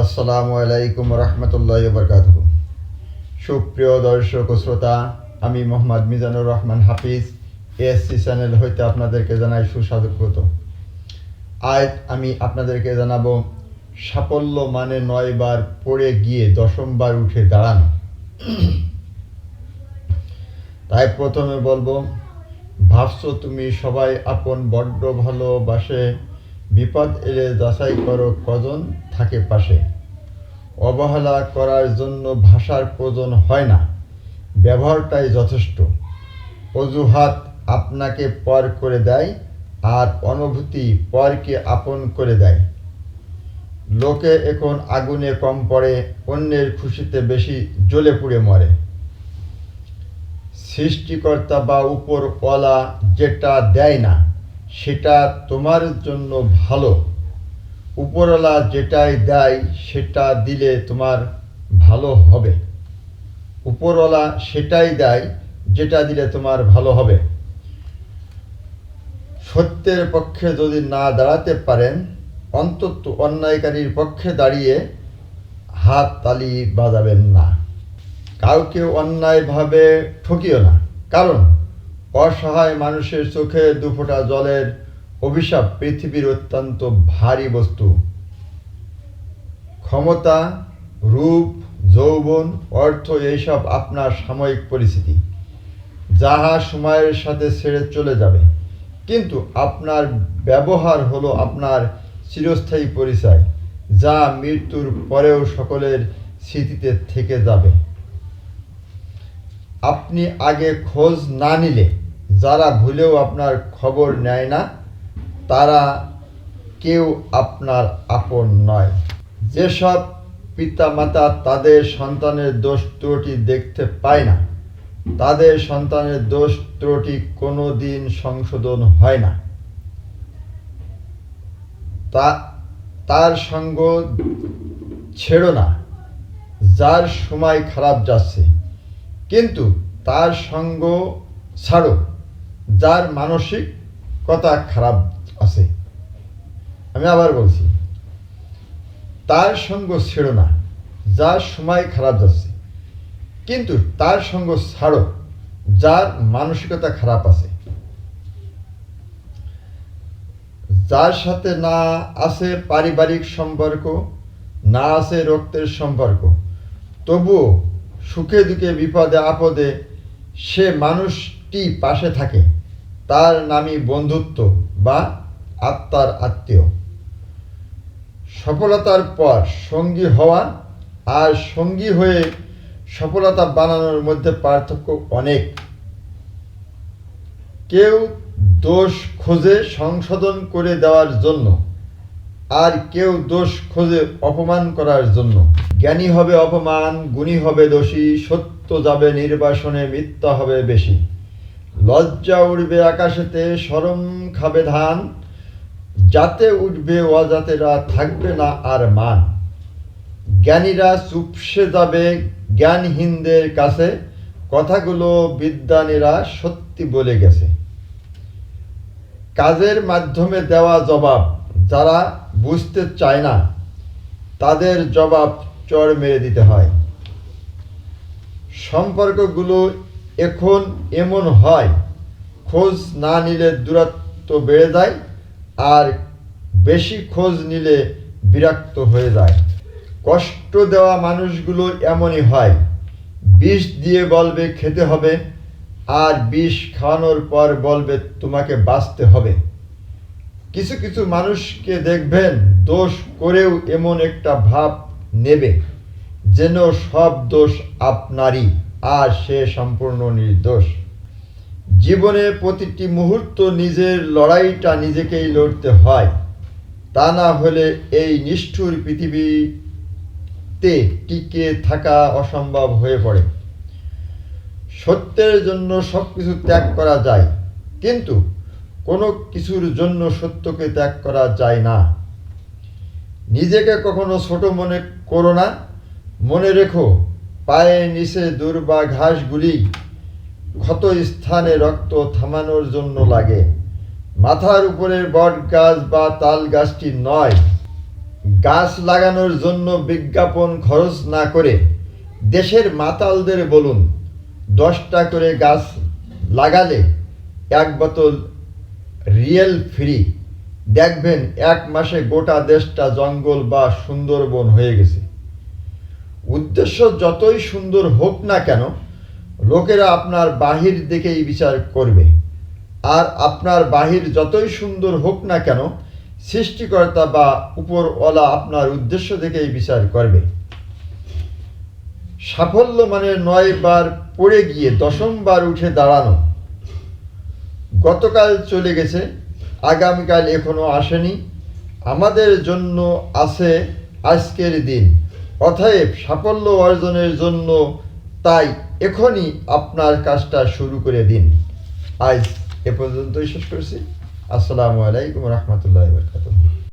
আসসালামু আলাইকুম রহমতুল্লাহ বরকাত সুপ্রিয় দর্শক ও শ্রোতা, আমি মোহাম্মদ মিজানুর রহমান হাফিজ এএসসি চ্যানেল হইতে আপনাদেরকে জানাই সুস্বাগত। আজ আমি আপনাদেরকে জানাব, সাফল্য মানে নয় বার পড়ে গিয়ে দশমবার উঠে দাঁড়ানো। তাই প্রথমে বলব, ভাবছ তুমি সবাই আপন বড্ড ভালোবাসে বিপদ এলে যাচাই করো কজন থাকে পাশে। অবহেলা করার জন্য ভাষার প্রয়োজন হয় না। ব্যবহারটাই যথেষ্ট। অজুহাত আপনাকে পর করে দেয় আর অনুভূতি পরকে আপন করে দেয়। লোকে এখন আগুনে কম পড়ে, অন্যের খুশিতে বেশি জ্বলে পুড়ে মরে। সৃষ্টিকর্তা বা উপর উপরওয়ালা যেটা দেয় না সেটা তোমার জন্য ভালো। উপরওয়ালা যেটাই দেয়, সেটা দিলে তোমার ভালো হবে। উপরওয়ালা সেটাই দেয়, যেটা দিলে তোমার ভালো হবে। সত্যের পক্ষে যদি না দাঁড়াতে পারেন, অন্তত অন্যায়কারীর পক্ষে দাঁড়িয়ে হাত তালি বাজাবেন না। কাউকে অন্যায়ভাবে ঠকিও না। কারণ অসহায় মানুষের চোখে দুফোঁটা জলের অভিশাপ পৃথিবীর অত্যন্ত ভারী বস্তু। ক্ষমতা, রূপ, যৌবন, অর্থ, এইসব আপনার সাময়িক পরিস্থিতি। যাহা সময়ের সাথে ছেড়ে চলে যাবে। কিন্তু আপনার ব্যবহার হলো আপনার চিরস্থায়ী পরিচয়, যা মৃত্যুর পরেও সকলের স্মৃতিতে থেকে যাবে। আপনি আগে খোঁজ না নিলে যারা ভুলেও আপনার খবর নেয় না, তারা কেউ আপনার আপন নয়। যেসব পিতামাতা তাদের সন্তানের দোষ ত্রুটি দেখতে পায় না, তাদের সন্তানের দোষ ত্রুটি কোনো দিন সংশোধন হয় না। তা, তার সঙ্গ ছেড়ো না, যার সময় খারাপ যাচ্ছে, কিন্তু তার সঙ্গ ছাড়ো। যার মানসিকতা খারাপ আছে। আমি আবার বলছি, তার সঙ্গ ছেড়ো না, যার সময় খারাপ যাচ্ছে। কিন্তু তার সঙ্গ ছাড়ো, যার মানসিকতা খারাপ আছে। যার সাথে না আছে পারিবারিক সম্পর্ক, না আছে রক্তের সম্পর্ক, তবুও সুখে দুঃখে বিপদে আপদে সে মানুষটি পাশে থাকে, তার নামই বন্ধুত্ব বা আত্মার আত্মীয়। সফলতার পর সঙ্গী হওয়া আর সঙ্গী হয়ে সফলতা বানানোর মধ্যে পার্থক্য অনেক। কেউ দোষ খোঁজে সংশোধন করে দেওয়ার জন্য আর কেউ দোষ খোঁজে অপমান করার জন্য। জ্ঞানী হবে অপমান, গুণী হবে দোষী, সত্য যাবে নির্বাসনে, মিথ্যা হবে বেশি। লজ্জা উড়বে আকাশেতে সরম খাবে ধান। যাতে উঠবে অজাতেরা, থাকবে না আর মান। জ্ঞানীরা চুপসে যাবে জ্ঞানহীনদের কাছে। কথাগুলো বিদ্যানীরা সত্যি বলে গেছে। কাজের মাধ্যমে দেওয়া জবাব যারা বুঝতে চায় না, তাদের জবাব চড় মেরে দিতে হয়। সম্পর্কগুলো এখন এমন হয়, খোঁজ না নিলে দূরত্ব বেড়ে যায় আর বেশি খোঁজ নিলে বিরক্ত হয়ে যায়। কষ্ট দেওয়া মানুষগুলো এমনই হয়, বিষ দিয়ে বলবে খেতে হবে আর বিষ খাওয়ানোর পর বলবে তোমাকে বাঁচতে হবে। কিছু কিছু মানুষকে দেখবেন দোষ করেও এমন একটা ভাব নেবে, যেন সব দোষ আপনারই। আর সে সম্পূর্ণ নির্দোষ। জীবনে প্রতিটি মুহূর্ত নিজের লড়াইটা নিজেকেই লড়তে হয়। তা না হলে এই নিষ্ঠুর পৃথিবীতে টিকে থাকা অসম্ভব হয়ে পড়ে। সত্যের জন্য সব কিছু ত্যাগ করা যায়, কিন্তু কোনো কিছুর জন্য সত্যকে ত্যাগ করা যায় না। নিজেকে কখনো ছোট মনে করো না, মনে রেখো পায়ের নিচে দুর্বা ঘাসগুলি ক্ষত স্থানে রক্ত থামানোর জন্য লাগে। মাথার উপরের বট গাছ বা তাল গাছটি নয়। গাছ লাগানোর জন্য বিজ্ঞাপন খরচ না করে দেশের মাতালদের বলুন, দশটা করে গাছ লাগালে এক বোতল রিয়েল ফ্রি। দেখবেন এক মাসে গোটা দেশটা জঙ্গল বা সুন্দরবন হয়ে গেছে। উদ্দেশ্য যতই সুন্দর হোক না কেন, লোকেরা আপনার বাহির দেখেই বিচার করবে। আর আপনার বাহির যতই সুন্দর হোক না কেন, সৃষ্টিকর্তা বা উপরওয়ালা আপনার উদ্দেশ্য দেখেই বিচার করবে। সাফল্য মানে নয় বার পড়ে গিয়ে দশমবার উঠে দাঁড়ানো। গতকাল চলে গেছে, আগামীকাল এখনও আসেনি। আমাদের জন্য আছে আজকের দিন। অতএব সাফল্য অর্জনের জন্য তাই এখনই আপনার কাজটা শুরু করে দিন। আজ এ পর্যন্তই শেষ করছি। আসসালামু আলাইকুম রহমতুল্লাহ বরকাতুহ।